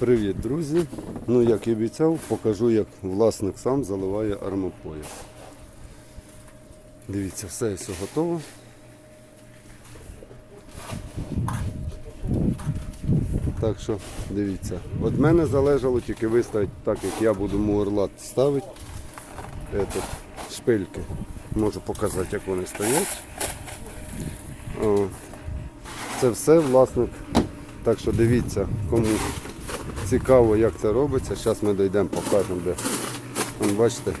Привіт, друзі! Ну, як і обіцяв, покажу, як власник сам заливає армопояс. Дивіться, все, все готово. Так що дивіться. Від мене залежало тільки виставити так, як я буду мурлат ставити. Этот, шпильки. Можу показати, як вони стоять. О, Це все власник. Так що дивіться, кому цікаво, як це робиться. Зараз ми дійдемо, покажемо, де. Вон, бачите,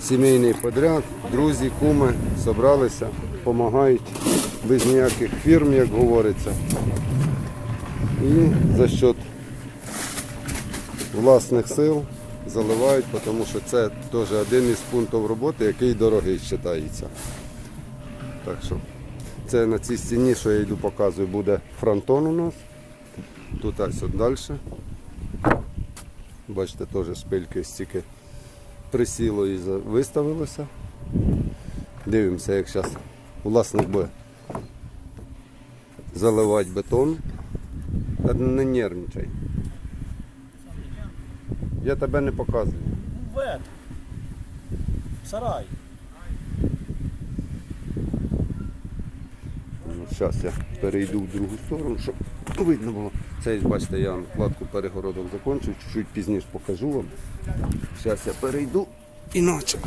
сімейний подряд, друзі, куми зібралися, допомагають без ніяких фірм, як говориться. І за счет власних сил заливають, тому що це теж один із пунктів роботи, який дорогий вважається. Так що це на цій стіні, що я йду показую, буде фронтон у нас. Тут ось далі. Бачите, теж шпильки стільки присіло і виставилося. Дивимося, як зараз власник буде заливати бетон. Та не нервничай. Я тебе не показую. В. Сарай. Зараз я перейду в другу сторону, щоб видно було. Це, бачите, я вкладку перегородок закончу, чуть-чуть пізніше покажу вам. Зараз я перейду іначе.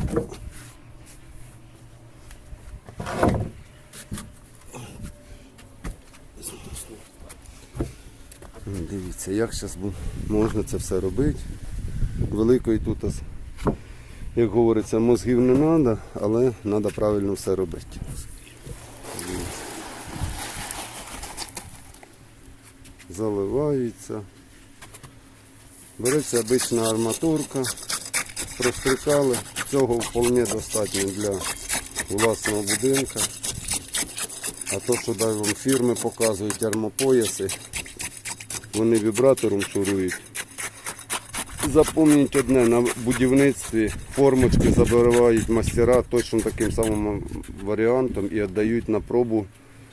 Дивіться, як зараз можна це все робити. Великої тут, як говориться, мозгів не треба, але треба правильно все робити. Заливається. Береться обична арматурка, прострікали. Цього вполне достатньо для власного будинка. А то, що вам фірми показують армопояси, вони вібратором шурують. Запам'ятайте одне, на будівництві формочки забивають мастера точно таким самим варіантом і віддають на пробу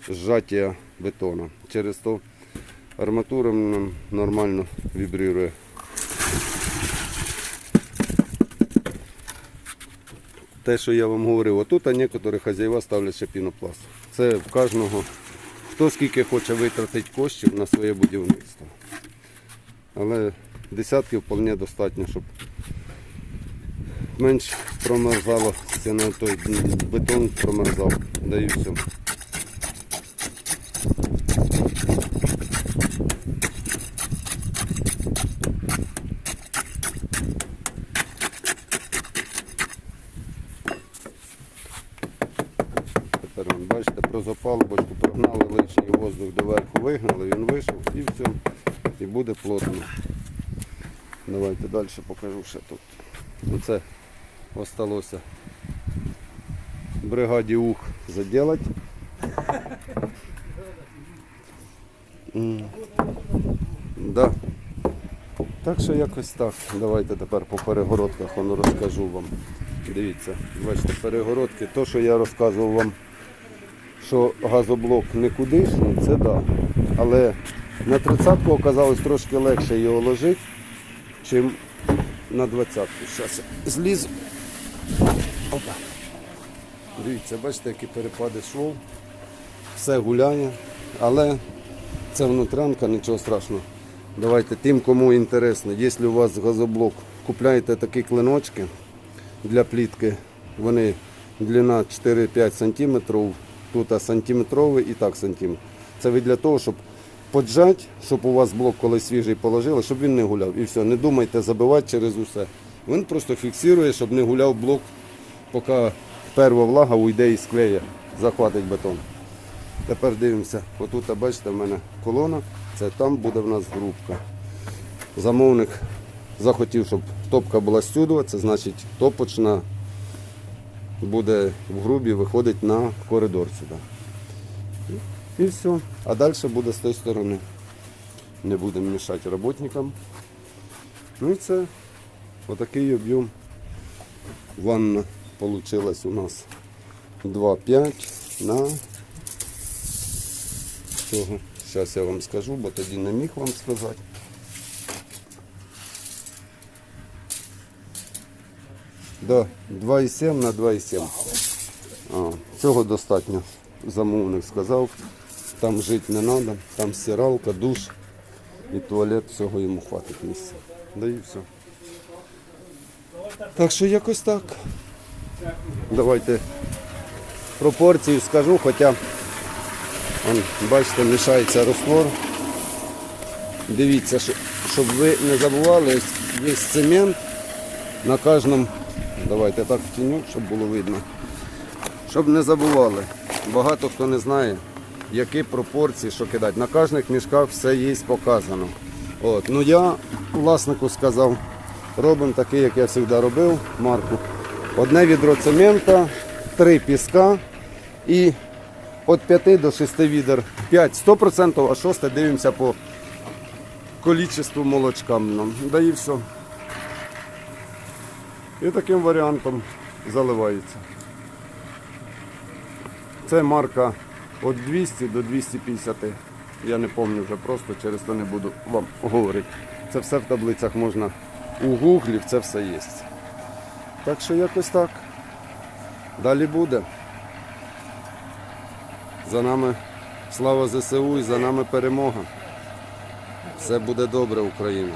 зжаття бетона. Через то арматура м, нормально вібрірує. Те, що я вам говорив, отут а некоторі хазяїва ставлять ще пінопласт. Це в кожного, хто скільки хоче витратити коштів на своє будівництво. Але десятків вполне достатньо, щоб менш промерзало стіна, той бетон промерзав. Даю все. Вон, бачите, про запалубочку прогнали лишній воздух доверху вигнали, він вийшов і все. І буде плотно. Давайте далі покажу ще тут. Оце осталося бригаді ух заділати. Да. Так що якось так. Давайте тепер по перегородках воно розкажу вам. Дивіться, бачите, перегородки, то, що я розказував вам, що газоблок никудишній, це да. Але на 30-ку оказалось трошки легше його ложити, чим на 20-ку. Зараз я злізу. Опа. Дивіться, бачите, які перепади швов. Все гуляє, але це внутрянка, нічого страшного. Давайте тим, кому інтересно, якщо у вас газоблок, купляєте такі клиночки для плітки, вони длина 4-5 см, тут сантиметровий і так сантиметр. Це ви для того, щоб поджати, щоб у вас блок коли свіжий положили, щоб він не гуляв. І все, не думайте забивати через усе. Він просто фіксує, щоб не гуляв блок, поки перша влага уйде із клея, захватить бетон. Тепер дивимося, отут, бачите, в мене колона, це там буде в нас грубка. Замовник захотів, щоб топка була стюдова, це значить топочна буде в грубі, виходить на коридор сюди. І все. А далі буде з тієї сторони. Не будемо мішати роботникам. Ну і це отакий об'єм. Ванна вийшла у нас 2,5 на цього. Зараз я вам скажу, бо тоді не міг вам сказати. Да, 2,7 на 2,7. А, цього достатньо. Замовник сказав. Там жити не треба, там стиралка, душ і туалет, всього йому хватить місця. Да і все. Так що якось так. Давайте пропорцію скажу, хоча он, бачите, мішається розтвор. Дивіться, щоб ви не забували, є цемент на кожному. Давайте так в тіню, щоб було видно. Щоб не забували. Багато хто не знає, які пропорції, що кидати. На кожних мішках все є показано. От. Ну я власнику сказав, робимо такий, як я завжди робив, марку. Одне відро цемента, три піска і від 5 до 6 відер. 5 100%, а 6 дивимося по количеству молочка. Да і все. І таким варіантом заливається. Це марка від 200 до 250. Я не пам'ятаю вже просто, через то не буду вам говорити. Це все в таблицях можна у гуглі, це все є. Так що якось так. Далі буде. За нами слава ЗСУ і за нами перемога. Все буде добре, Україна.